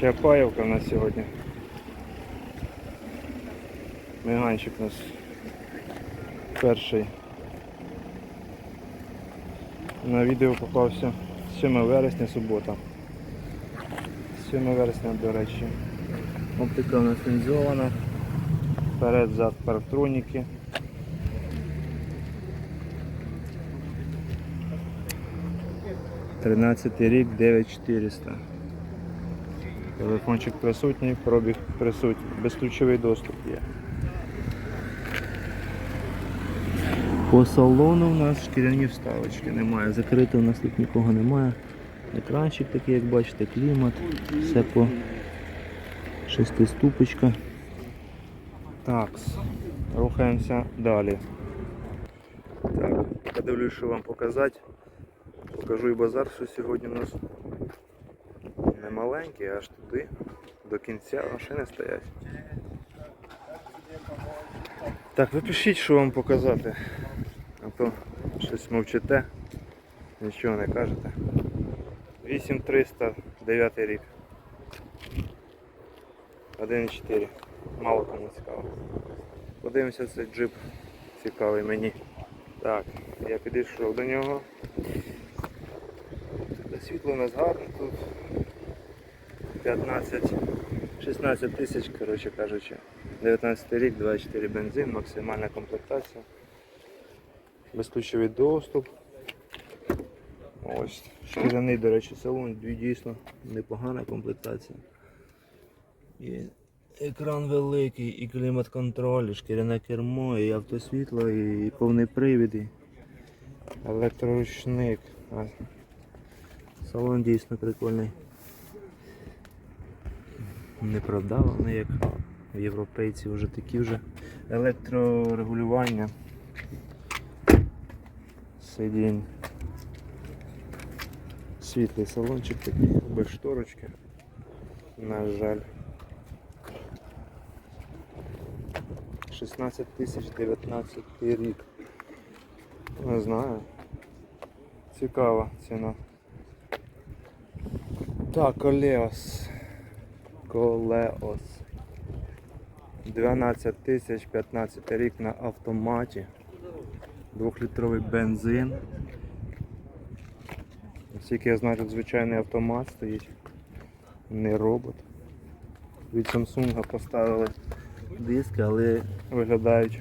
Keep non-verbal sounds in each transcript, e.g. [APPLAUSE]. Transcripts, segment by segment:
Чапаєвка у нас сьогодні. Меганчик у нас перший. На відео попався 7 вересня, субота. 7 вересня, до речі. Оптика у нас лінзована. Вперед, зад, парктроніки. Тринадцятий рік 9400. Телефончик присутній, пробіг присутній, безключовий доступ є. По салону у нас шкіряні вставочки немає. Закрито у нас тут нікого немає. Екранчик такий, як бачите, клімат, все по шестиступочка. Так, рухаємося далі. Так, подивлюсь, що вам показати. Покажу і базар, що сьогодні у нас не маленький, аж туди, до кінця машини стоять. Так, ви пишіть, що вам показати. А то щось мовчите, нічого не кажете. 8300, 9 рік. 1.4. Мало кому цікаво. Подивимося цей джип цікавий мені. Так, я підійшов до нього. Світло у нас гарне тут. 15, 16 тисяч, коротше кажучи. 19 рік, 24 бензин, максимальна комплектація. Безключовий доступ. Ось. Шкіряний, до речі, салон, дійсно непогана комплектація. І екран великий, і клімат-контроль, і шкіряне кермо, і автосвітло, і повний привід, і електроручник. Салон дійсно прикольний. Не продаваний, як в європейці вже такі вже електрорегулювання. Сидінь. Світлий салончик такий, без шторочки. На жаль. 16 тисяч 19 рік. Не знаю. Цікава ціна. Так, Колеос. Колеос. 12 тисяч 15 рік на автоматі. Двохлітровий бензин. Оскільки я знаю, звичайний автомат стоїть. Не робот. Від Samsung поставили диски, але виглядають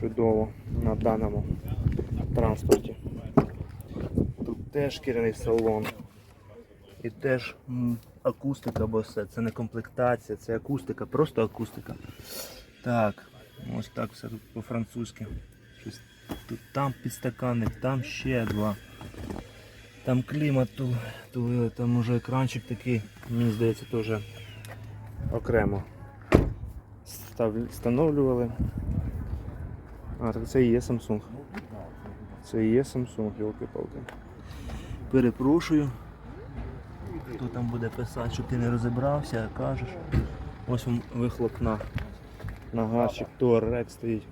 чудово на даному транспорті. Тут теж шкіряний салон. І теж акустика, бо все. Це не комплектація, це акустика, просто акустика. Так, ось так все тут по-французьки. Тут там підстаканник, там ще два. Там клімат ту- тулили, там уже екранчик такий, мені здається, теж окремо встановлювали. А, так це і є Samsung. Це і є Samsung, йолки-палки. Перепрошую. Хто там буде писати, що ти не розібрався, кажеш. Ось вам вихлоп на, на гарчик, Touareg стоїть.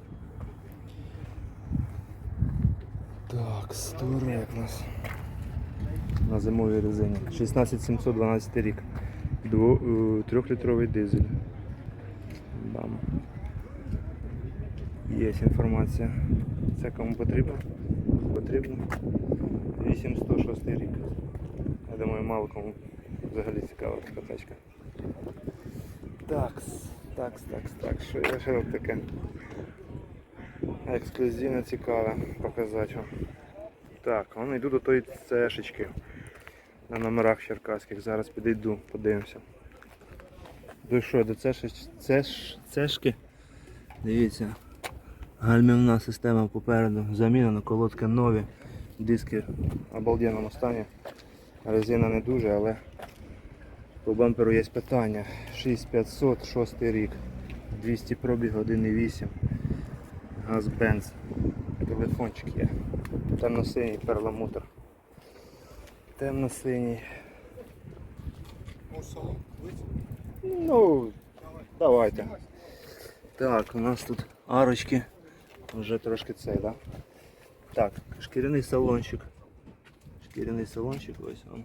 Так, Touareg у нас. На зимовій резині. 16712 рік. Дво, е, трьохлітровий дизель. Бам. Є інформація. Це кому потрібно? Потрібно. 8106 рік. Я думаю, мало кому взагалі цікава така тачка. Такс, такс, такс, так. Що я ще таке? Ексклюзивно цікаве показати вам. Так, вони йду до тої цешечки на номерах черкаських. Зараз підійду, подивимося. Дійшов до цеш- цеш- цешки. Дивіться. Гальмівна система попереду. Замінено, колодки нові, диски в обалденному стані. Резина не дуже, але по бамперу є питання. 6500, 6 рік, 200 пробіг, 1,8. Газ Бенз. Телефончик є. Темно-синій перламутр. Темно-синій. Ну, давайте. Так, у нас тут арочки. Вже трошки цей, да? Так, шкіряний салончик. Шкіряний салончик, ось он.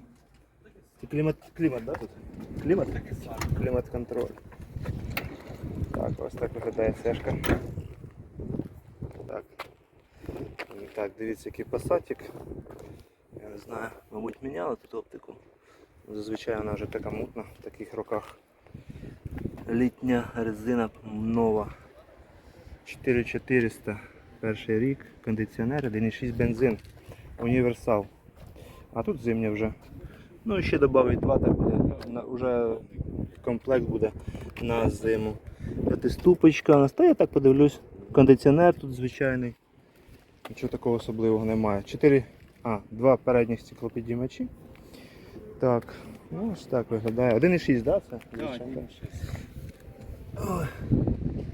Це клімат, клімат, да, тут? Клімат? Клімат контроль. Так, ось так виглядає сешка. Так. Так, дивіться, який пасатик. Я не знаю, мабуть, міняли тут оптику. Зазвичай вона вже така мутна в таких роках. Літня резина нова. 4400 перший рік, кондиціонер, 1,6 бензин, універсал. А тут зимня вже. Ну і ще додавить два, так буде. Вже комплект буде на зиму. П'ятиступочка. Та я так подивлюсь. Кондиціонер тут звичайний. Нічого такого особливого немає. 4, а, два передніх стеклопідіймачі. Так, ну ось так виглядає. 1,6, да, це? Ой.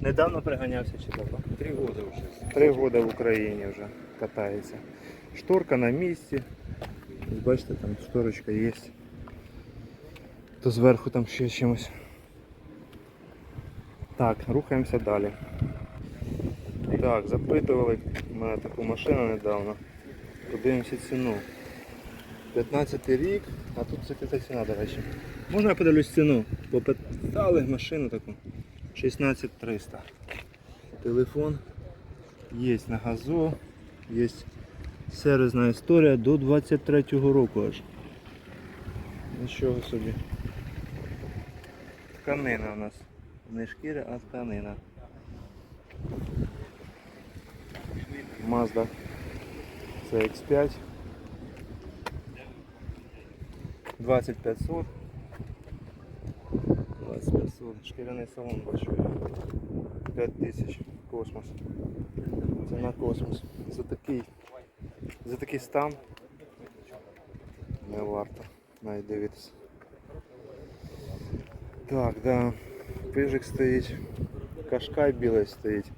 Недавно приганявся чи давно? Три года уже. Три роки в Україні вже катається. Шторка на місці. Ось Бачите, там шторочка є. То зверху там ще чимось. Так, рухаємося далі. Так, запитували мене таку машину недавно. Подивимося ціну. 15 рік, а тут яка ціна, до речі. Можна я подивлюсь ціну? Попитали машину таку. 16300. Телефон є на газу, є сервісна історія до 23-го року аж. Нічого собі. Тканина у нас. Не шкіра, а тканина. Mazda CX5 2500 2500 шкіряний салон бачу я 5000 космос ціна космос за такий за такий стан не варто навіть дивитися. Так да. Пижик стоїть. Кашкай білий стоїть.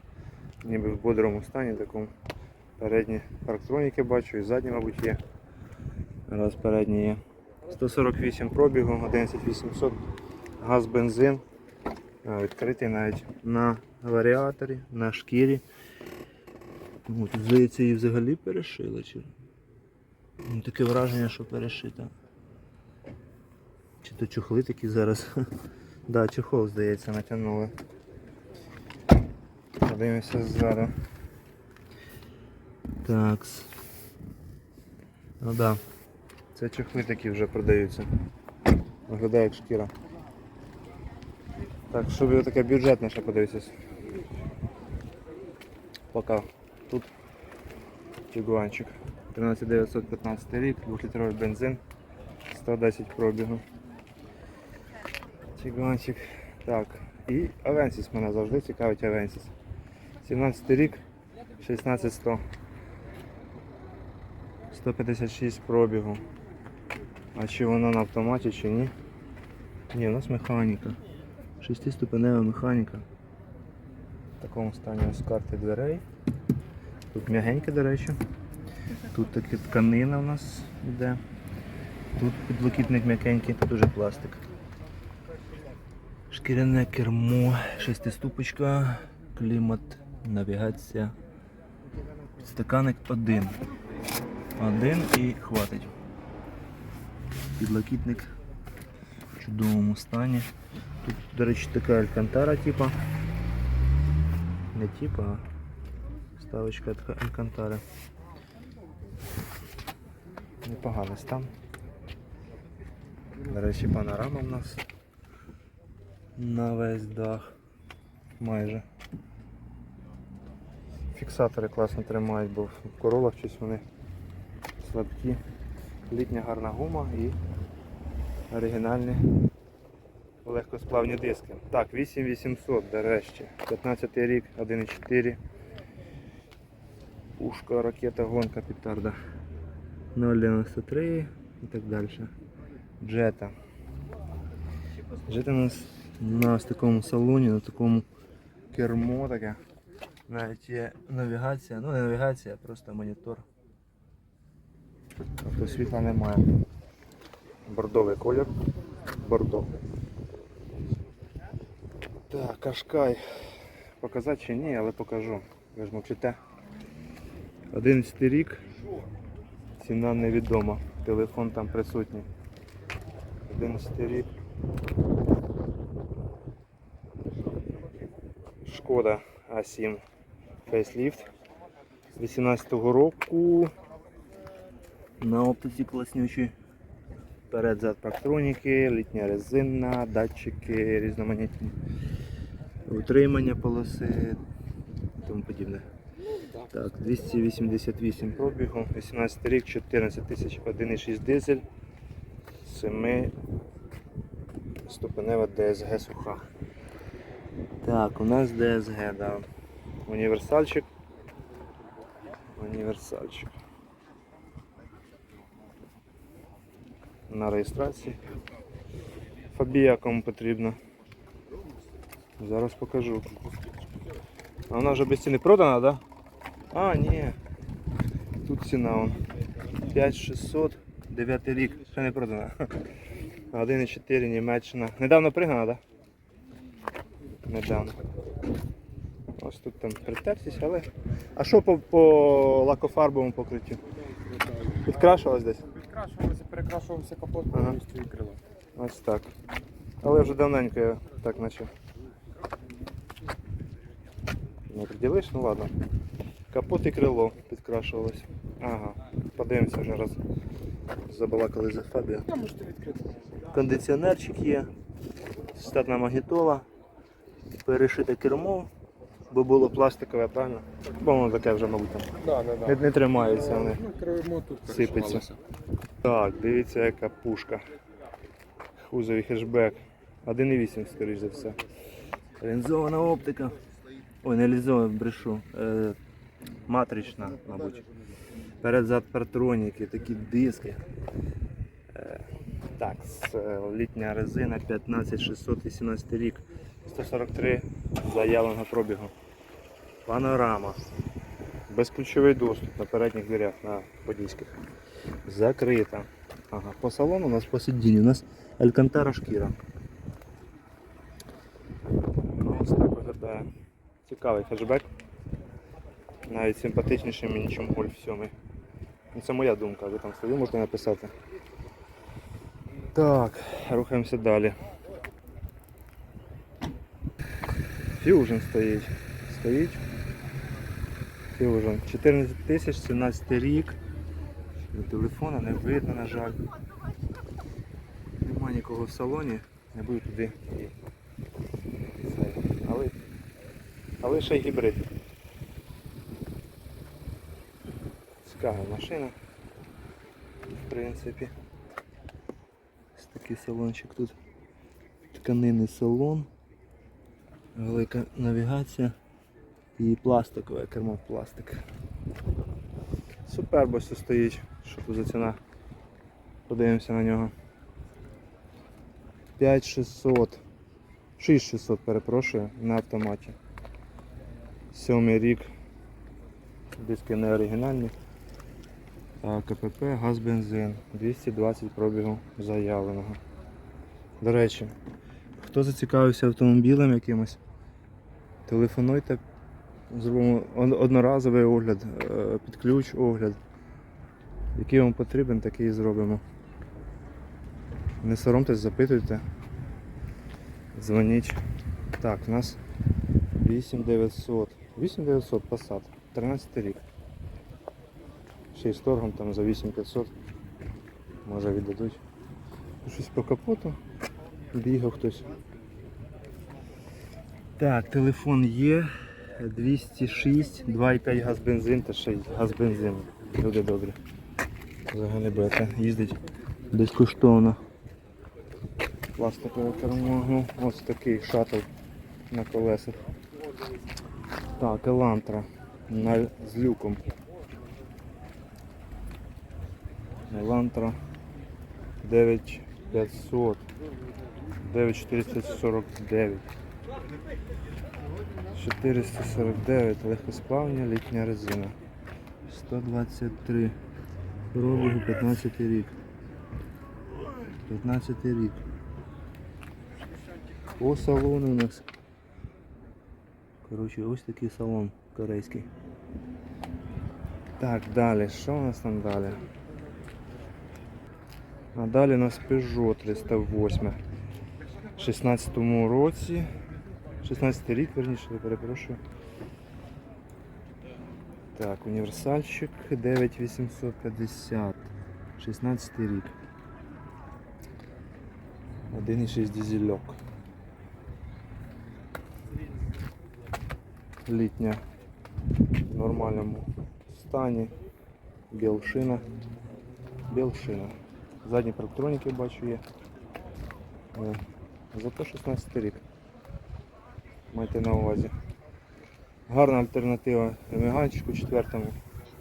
Ніби в бодрому стані такому передні парктроніки бачу і задні мабуть є. Раз передні є. 148 пробігу 11800 газ бензин. Відкритий навіть на варіаторі, на шкірі. О, тут, здається, її взагалі перешили. Чи... Ну, Таке враження, що перешита. Чи то чохли такі зараз. [LAUGHS] да, чохол, здається, натягнули. Подивимося ззаду. Так. Ну да. Це чохли такі вже продаються. Виглядає як шкіра. Так, щоб таке бюджетне ще подивитися. Пока Тігуанчик. 13915 рік, 2-літровий бензин, 110 пробігу. Тігуанчик. Так, і Авенсіс мене завжди цікавить Авенсіс. 17 рік, 16100. 156 пробігу. А чи воно на автоматі, чи ні? Ні, у нас механіка. Шестиступенева механіка. В такому стані ось карти дверей. Тут м'ягеньке, до речі. Тут таки тканина у нас йде. Тут підлокітник м'якенький, тут уже пластик. Шкіряне кермо, шестиступочка, клімат, навігація. Підстаканник один. Один і хватить. Підлокітник в чудовому стані. Тут, до речі, така алькантара типа. Не типа, а ставочка така алькантара. Непоганий стан. До речі, панорама в нас на весь дах. Майже. Фіксатори класно тримають, бо в королах щось вони слабкі. Літня гарна гума і оригінальні легкосплавні диски. Так, 8800 нарешті. 15 рік, 1.4. Пушка, ракета, гонка, петарда. 0,93 і так далі. Джета. Джета у нас на ось такому салоні, на такому кермо таке. Навіть є навігація, ну не навігація, а просто монітор. Тобто світла немає. Бордовий колір. Бордо. Так, кашкай. Показати чи ні, але покажу. Ви ж мовчите. 11 рік. Ціна невідома. Телефон там присутній. 11 рік. Шкода А7 фейсліфт 18-го року. На оптиці класнючі. Перед зад парктроніки, літня резина, датчики різноманітні, утримання полоси і тому подібне. Так, 288 пробігу, 18 рік, 14 тисяч, 1,6 дизель, 7 ступенева ДСГ суха. Так, у нас ДСГ, да. Універсальчик. Універсальчик. На реєстрації. Фабія кому потрібно. Зараз покажу. А вона вже без ціни продана, так? Да? А, ні. Тут ціна он. 5600, 9 рік, ще не продана. [LAUGHS] 1,4 Німеччина. Недавно пригнана, так? Да? Недавно. Ось тут там притертість, але. А що по, по лакофарбовому покриттю? Підкрашувалось десь? Підкрашувався, перекрашувався капот Ага. повністю і крило. Ось так. Але вже давненько я так наче. Не приділиш, ну ладно. Капот і крило підкрашувалось. Ага. Подивимося вже раз. Забалакали за Фабіо. Кондиціонерчик є, статна магнітола, перешите кермо, бо було пластикове, правильно? Бо воно таке вже, мабуть, там Да, да, да. не, не тримається. Вони. Ну, Сипеться. Так, дивіться, яка пушка. Хузовий хешбек. 1,8, скоріш за все. Лінзована оптика. Ой, не лінзована, брешу. Матрична, мабуть. Перед-зад партроніки, такі диски. Е, так, е, літня резина 15618 рік. 143 заявленого пробігу. Панорама. Безключовий доступ на передніх дверях на подійських. Закрита. Ага, по салону у нас по сидінню у нас Алькантара шкіра. Ну, ось так виглядає. Цікавий хешбек. Навіть симпатичніший мені, ніж Гольф 7. Ну, це моя думка, ви там свою можете написати. Так, рухаємося далі. Fusion стоїть. Стоїть. Fusion. 14 тисяч, 17 рік. Телефона не видно, на жаль. Нема нікого в салоні, не буду туди. Але, але ще й гібрид. Цікава машина. В принципі. Ось такий салончик тут. Тканинний салон. Велика навігація і пластикове кермо пластик. Супербо стоїть. Що тут за ціна? Подивимося на нього. 5600. 6600, перепрошую, на автоматі. Сьомий рік. Диски не оригінальні. КПП, газ, бензин. 220 пробігу заявленого. До речі, хто зацікавився автомобілем якимось, телефонуйте, зробимо одноразовий огляд, е, під ключ огляд. Який вам потрібен, такий зробимо. Не соромтесь, запитуйте. Дзвоніть. Так, у нас 8900. 8900 Passat. 13 рік. Ще й з торгом там за 8500. Може віддадуть. Щось по капоту. Бігав хтось. Так, телефон є. 206, 2,5 газ бензин та ще й газ бензин. Люди добрі. Взагалі бета їздить безкоштовно. Пластикове кермо. Ну, ось такий шаттл на колесах. Так, Елантра на, з люком. Елантра 9500 9449 449 легкосплавня літня резина 123 пробігу 15 рік 15 рік по салону у нас Коротше, ось такий салон корейський. Так, далі, що у нас там далі? А далі у нас Peugeot 308. 16 році. 16 рік, верніше, перепрошую. Так, універсальщик 9850. 16 рік. 1,6 дизельок. Літня в нормальному стані. Білшина. Білшина. Задні парктроніки бачу є. Е, Зато 16 рік. Майте на увазі. Гарна альтернатива Меганчику четвертому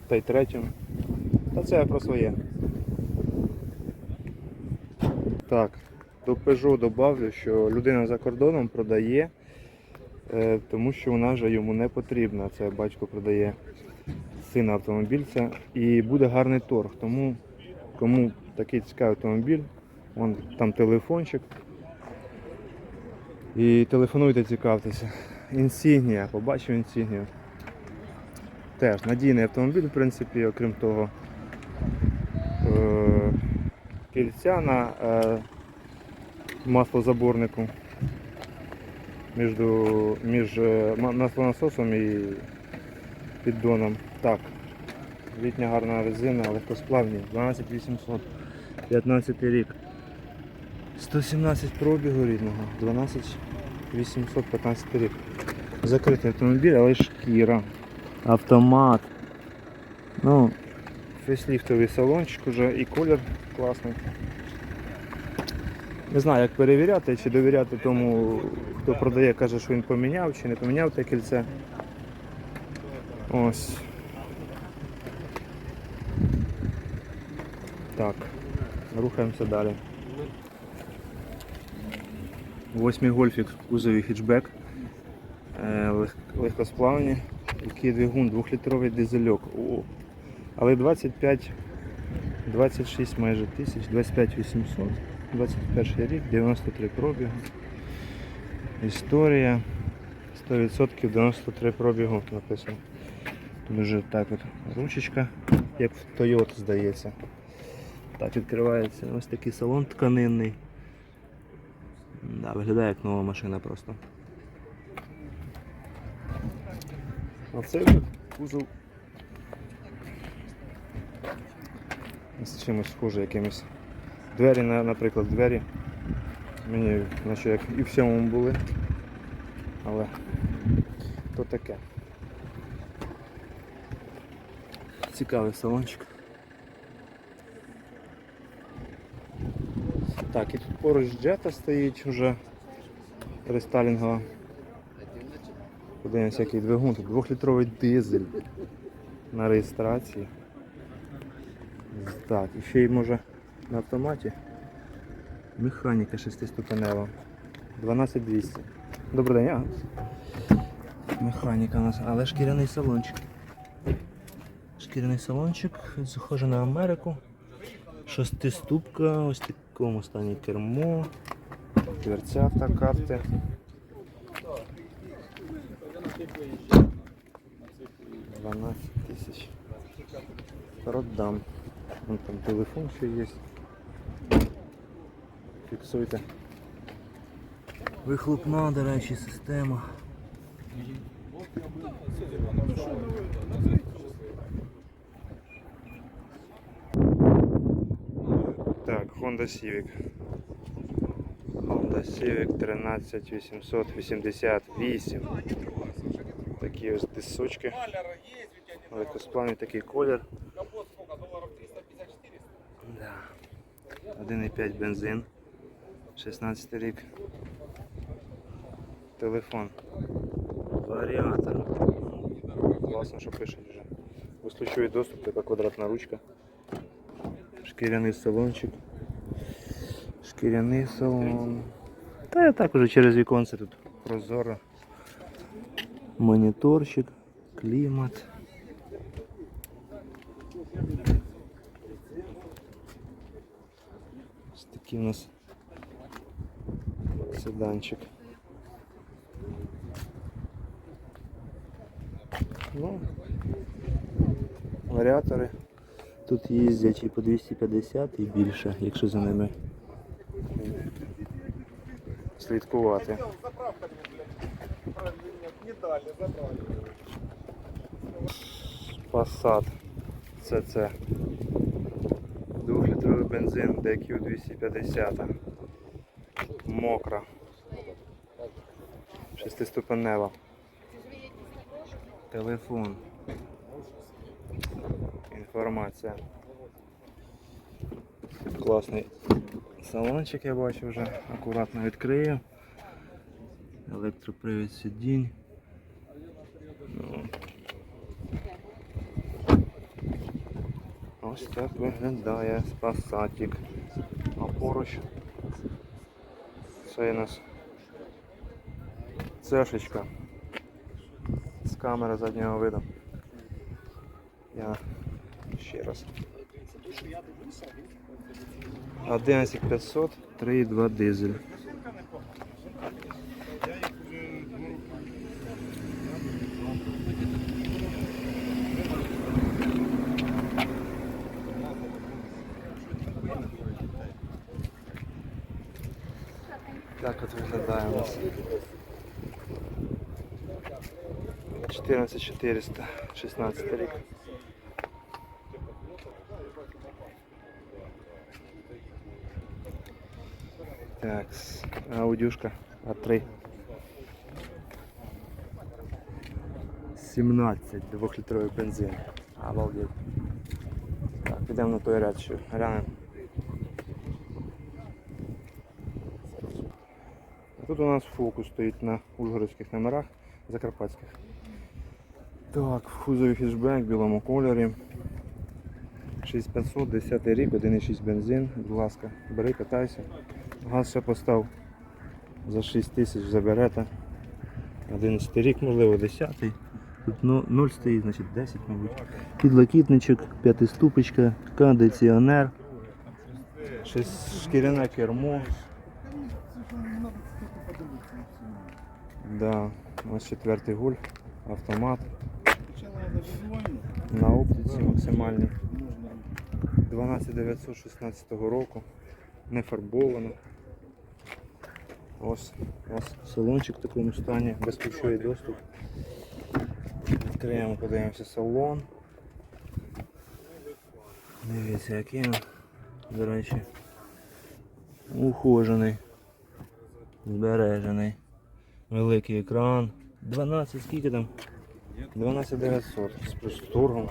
та й третьому. Та це я про своє. Так, до Peugeot добавлю, що людина за кордоном продає, е, тому що вона вже йому не потрібна. Це батько продає сина автомобіль це і буде гарний торг. Тому кому такий цікавий автомобіль, вон там телефончик. І телефонуйте, цікавтеся. Інсігнія, побачив інсігнію. Теж надійний автомобіль, в принципі, окрім того. Е- кільця на е- маслозаборнику між, між е, маслонасосом і піддоном. Так, літня гарна резина, легкосплавні, 12800, 15 рік. 117 пробігу рідного, 12815 рік. Закритий автомобіль, але шкіра. Автомат. Ну, фейсліфтовий салончик уже і колір класний. Не знаю, як перевіряти, чи довіряти тому, хто продає, каже, що він поміняв, чи не поміняв те кільце. Ось. Так, рухаємося далі. Восьмий гольфік в кузові хетчбек. Е, Легкосплавні. Який двигун, двохлітровий дизельок. О. Але 25, 26 майже тисяч, 25 800, 21 рік, 93 пробігу. Історія 100% 93 пробігу написано. Тут вже так от ручечка, як в Toyota здається. Так відкривається ось такий салон тканинний. Да, виглядає як нова машина просто. А це кузов з чимось схоже якимось. Двері, наприклад, двері. Мені наче як і в сьомому були. Але то таке. Цікавий салончик. Так, і тут поруч джета стоїть вже рестайлінгова. Подивимося, який двигун. Тут двохлітровий дизель на реєстрації. Так, і ще й може на автоматі. Механіка шестиступенева. 12200. Добрий день. А? Механіка у нас, але шкіряний салончик. Шкіряний салончик, схоже на Америку. Шестиступка, ось такому стані кермо, дверця автокарти. Дванадцять тисяч. Продам. Вон там телефон ще є. Фіксуйте. Вихлопна, до речі, система. Honda Civic. Honda Civic 13888. Такі ось дисочки. Легкосплавний такий колір. Да. 1,5 бензин. 16 рік. Телефон. Варіатор. Класно, що пишуть вже. Устойчивий доступ, така квадратна ручка. Шкіряний салончик. Шкіряний салон. Та я так уже через віконце тут прозоро. Моніторчик, клімат. Ось такий у нас седанчик. Ну, варіатори Тут їздять і по 250 і більше, якщо за ними слідкувати. Passat CC. Двохлітровий бензин DQ 250. Мокра. Шестиступенева. Телефон. Інформація. Класний салончик я бачу вже. Акуратно відкрию. Електропривід сидінь. Ну. Ось так виглядає спасатік. А поруч це у нас цешечка з камери заднього виду. Я ще раз. 11500, 3,2 дизель. Так от виглядає у нас. 14400, 16 рік. Так, с- аудюшка А3. 17 двохлітровий бензин. Обалдеть. Так, підемо на той ряд ще глянемо. Тут у нас фокус стоїть на ужгородських номерах, закарпатських. Так, в хетчбек в білому кольорі. 6500, 10 рік, 1,6 бензин. Будь ласка, бери, катайся. Газ ще постав за 6 тисяч заберете. 11 рік, можливо, 10. Тут 0 стоїть, значить 10, мабуть. Підлокітничок, п'ятиступочка, кондиціонер, шес- шкіряне кермо. Да, ось четвертий гуль, автомат. На оптиці максимальний. 12916 року. Не фарбовано. Ось, ось салончик в такому стані, безключовий доступ. Відкриємо, подивимося салон. Дивіться, який він, до речі, ухожений, збережений. Великий екран. 12, скільки там? 12900 з просторгом.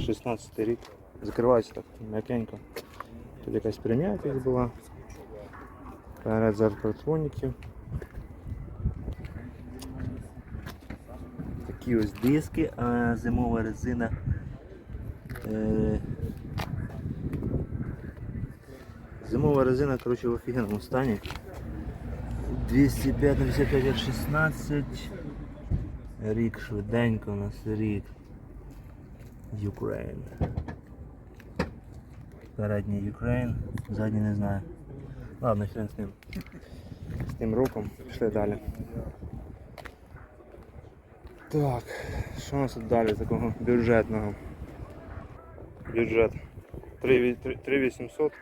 16 рік. Закривається так м'якенько. Тут якась прим'ятість була. Перед зеркальтроніків. Такі ось диски, зимова резина. Е, Зимова резина, коротше, в офігенному стані. 205 на 55 як 16. Рік швиденько у нас рік. Ukraine. Передній Ukraine, задній не знаю. Ладно, хрен з ним. З тим роком пішли далі. Так, що у нас тут далі такого бюджетного? Бюджет 3800,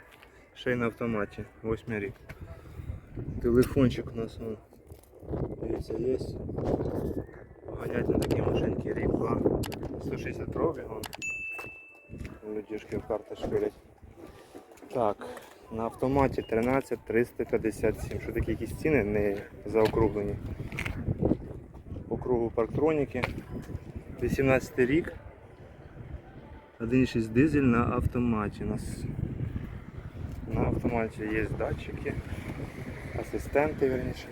ще й на автоматі, 8 рік. Телефончик у нас он, дивіться, є. Ганять на такі машинки рік 2. 160 пробігу. Людішки в карти шпилять. Так, на автоматі 13 357. Що такі якісь ціни не заокруглені. По кругу парктроніки. 18 рік. 1,6 дизель на автоматі. У нас на автоматі є датчики, асистенти верніше.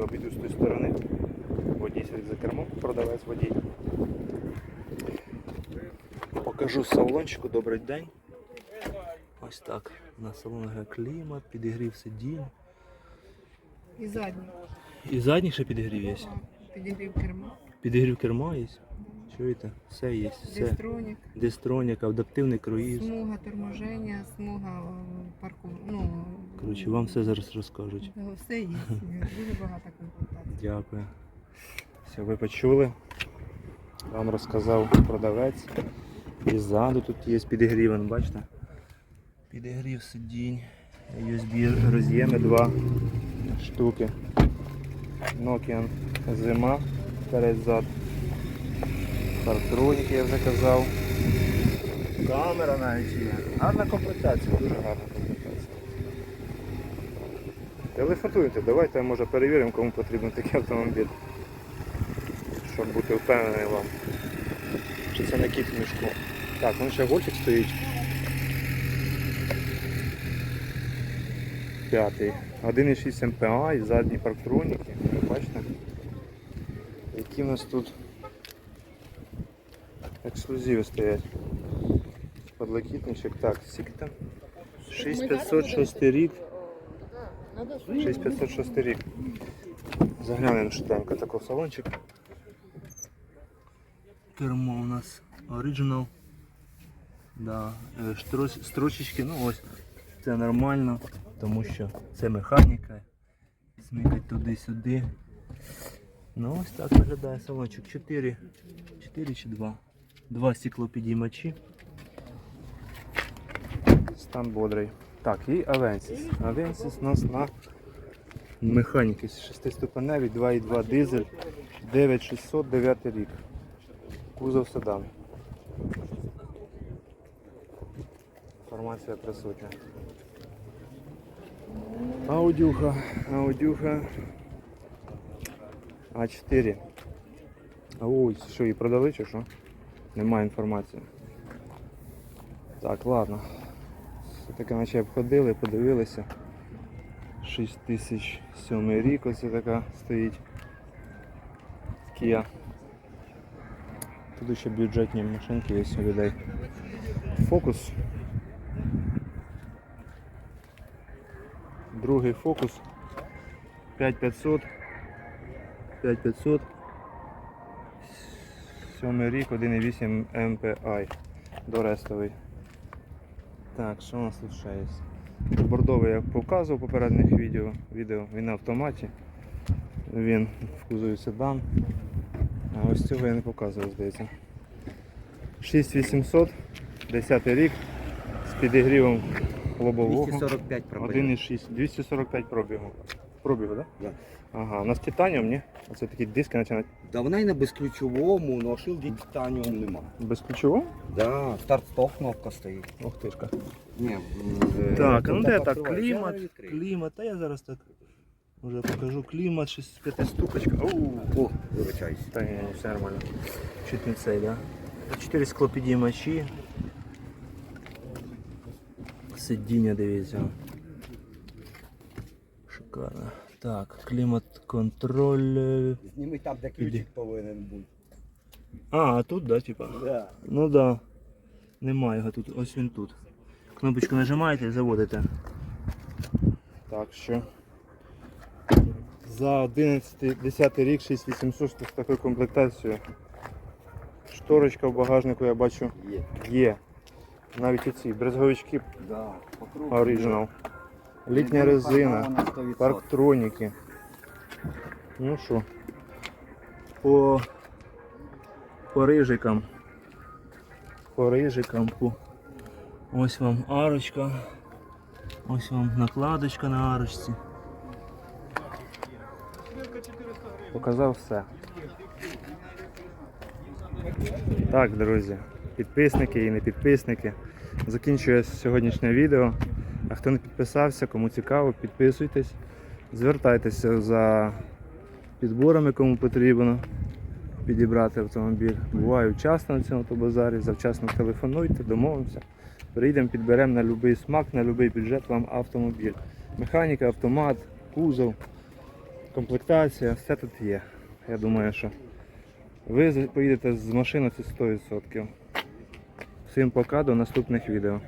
Обійду з тої сторони. Водій сидить за кермом, продавець водій. Покажу салончику, добрий день. Ось так. На салонах клімат, підігрів сидінь. І задній. І задній ще підігрів є. Підігрів керма. Підігрів керма є. Чуєте? Все є. Все. Дистронік, Дистронік, адаптивний круїз. смуга торможення, смуга е, парку. Ну, Коротше, вам все зараз розкажуть. е, Все є. Дуже багато комплектацій. Дякую. Все, ви почули. Вам розказав продавець. І ззаду тут є підігрів, бачите? Підігрів сидінь. USB роз'єми два штуки. Nokia зима, перед-зад. Парктроніки я вже казав. Камера навіть є. Гарна комплектація, дуже гарна комплектація. Телефонуйте, давайте може перевіримо, кому потрібен такий автомобіль. Щоб бути впевнений вам. Чи це не кіт мішку. Так, вон ще гольфік стоїть. П'ятий. 1,6 МПА і задні парктроніки. Бачите? Які в нас тут ексклюзиви стоять. Подлокітничок. Так, скільки там? 6506 рік. 6506 рік. Заглянемо швиденько такий салончик. Кермо у нас Original. Да. е, Строчечки, ну ось, це нормально, тому що це механіка. Смикать туди-сюди. Ну ось так виглядає салончик. 4, 4 чи 2. Два стеклопідіймачі. Стан бодрий. Так, і Avensis. Avensis у нас на механіки 6-ступеневі, 2,2 дизель, 9600, 9 рік. Кузов седан. Інформація присутня. Аудюха, аудюха. А4. Ой, що її продали чи що? Немає інформації. Так, ладно. Все-таки наче обходили, подивилися. 6007 рік ось така стоїть. Kia. Тут ще бюджетні машинки є у людей. Фокус. Другий фокус. 5500. 5500. Сьомий рік, 1,8 MPI. Дорестовий. Так, що у нас тут ще є? Бордовий я показував в попередніх відео. відео. Він на автоматі. Він в кузові седан. А ось цього я не показував, здається. 6800, 10 рік з підігрівом лобового. 245 пробив. 1,6, 245 пробігу. Пробігу, так? Да. Ага, у нас титаніум, ні? Оце такі диски починають Да вона і на безключовому, але шилді титаніум нема. без ключового? Да, старт-стоп кнопка стоїть. Ох ти ж. Ні, е, Так, ну де так відкривається, Клімат, я клімат, та я зараз так вже покажу клімат, 6 п'ятиступочка. Оу. О, вибачаюсь. Та ні, ні, все нормально. Чуть не цей, да? Чотири склопідіймачі. Сидіння, дивіться. Шикарно. Так, клімат контроль. е, Зніми там, де ключик повинен бути. А, а тут, да, типа? Да. Ну да. Немає його тут, ось він тут. Кнопочку нажимаєте і заводите. Так що. За 11 10 рік 6800 з такою комплектацією. Шторочка в багажнику я бачу Є. є. Навіть оці брезговички Да, оригінал. Літня резина, парктроніки. Ну що, по, по рижикам. По рижикам. По... Ось вам арочка. Ось вам накладочка на арочці. Показав все. Так, друзі, підписники і не підписники. Закінчує сьогоднішнє відео. А хто не підписався, кому цікаво, підписуйтесь. Звертайтеся за підборами, кому потрібно підібрати автомобіль. Буваю часто на цьому автобазарі, завчасно телефонуйте, домовимося. Приїдемо, підберемо на будь-який смак, на будь-який бюджет вам автомобіль. Механіка, автомат, кузов, комплектація, все тут є. Я думаю, що ви поїдете з машини це 100%. Всім пока, до наступних відео.